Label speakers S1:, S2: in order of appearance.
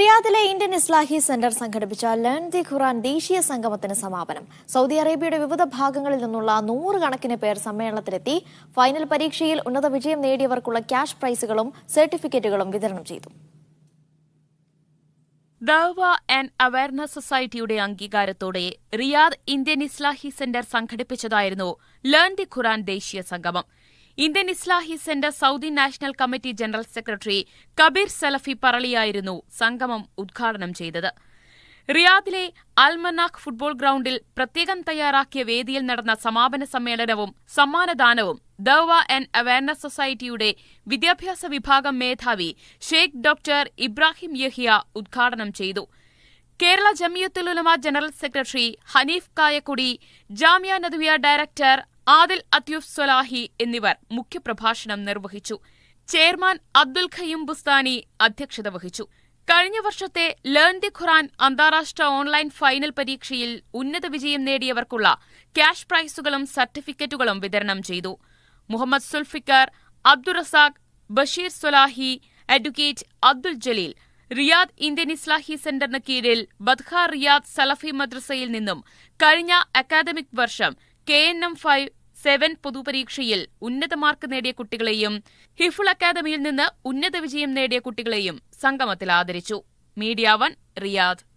S1: റിയാദിലെ Indian Islahi centre സംഘടിപ്പിച്ച learn the ഖുറാൻ ദേശീയ സംഗമത്തിന് സമാപനം. സൗദി അറേബ്യയുടെ വിവിധ ഭാഗങ്ങളിൽ നിന്നുള്ള നൂറുകണക്കിന് പേർ സമ്മേളനത്തിലെത്തി. ഫൈനൽ പരീക്ഷയിൽ ഉന്നത വിജയം നേടിയവർക്കുള്ള ക്യാഷ് പ്രൈസുകളും സർട്ടിഫിക്കറ്റുകളും വിതരണം ചെയ്തു.
S2: ദവ ആൻഡ് അവയർനെസ് സൊസൈറ്റിയുടെ അംഗീകാരത്തോടെ റിയാദ് ഇന്ത്യൻ ഇസ്ലാഹി സെന്റർ സംഘടിപ്പിച്ചതായിരുന്നു ലേൺ ദി ഖുറാൻ ദേശീയ സംഗമം. Indian Islahi centre Saudi national committee general secretary Kabeer Salafi പറളിയായിരുന്നു സംഗമം ഉദ്ഘാടനം ചെയ്തത്. റിയാദിലെ അൽമനാഖ് ഫുട്ബോൾ ഗ്രൌണ്ടിൽ പ്രത്യേകം തയ്യാറാക്കിയ വേദിയിൽ നടന്ന സമാപന സമ്മേളനവും സമ്മാനദാനവും ദവ ആൻഡ് അവയർനെസ് സൊസൈറ്റിയുടെ വിദ്യാഭ്യാസ വിഭാഗം മേധാവി ഷെയ്ഖ് ഡോക്ടർ ഇബ്രാഹിം യഹിയ ഉദ്ഘാടനം ചെയ്തു. Kerala Jamiyyathul Ulama general secretary Haneef Kayakkudi Jamia Nadwiya director Adil അത്യുഫ് Swalahi എന്നിവർ മുഖ്യപ്രഭാഷണം നിർവഹിച്ചു. ചെയർമാൻ അബ്ദുൽ ഖയ്യൂം ബുസ്താനി അധ്യക്ഷത വഹിച്ചു. കഴിഞ്ഞ വർഷത്തെ ലേൺ ദി ഖുറാൻ അന്താരാഷ്ട്ര ഓൺലൈൻ ഫൈനൽ പരീക്ഷയിൽ ഉന്നത വിജയം നേടിയവർക്കുള്ള ക്യാഷ് പ്രൈസുകളും സർട്ടിഫിക്കറ്റുകളും വിതരണം ചെയ്തു. Muhammad Zulfikar Abdul Razak Basheer Swalahi advocate Abdul Jaleel Riyadh Indian Islahi സെന്ററിന് കീഴിൽ ബദ്ഖ റിയാദ് സലഫി മദ്രസയിൽ നിന്നും കഴിഞ്ഞ അക്കാദമിക് വർഷം K N M five seven പൊതുപരീക്ഷയിൽ ഉന്നത മാർക്ക് നേടിയ കുട്ടികളെയും ഹിഫുൾ അക്കാദമിയിൽ നിന്ന് ഉന്നത വിജയം നേടിയ കുട്ടികളെയും സംഗമത്തിൽ ആദരിച്ചു. Media one Riyadh.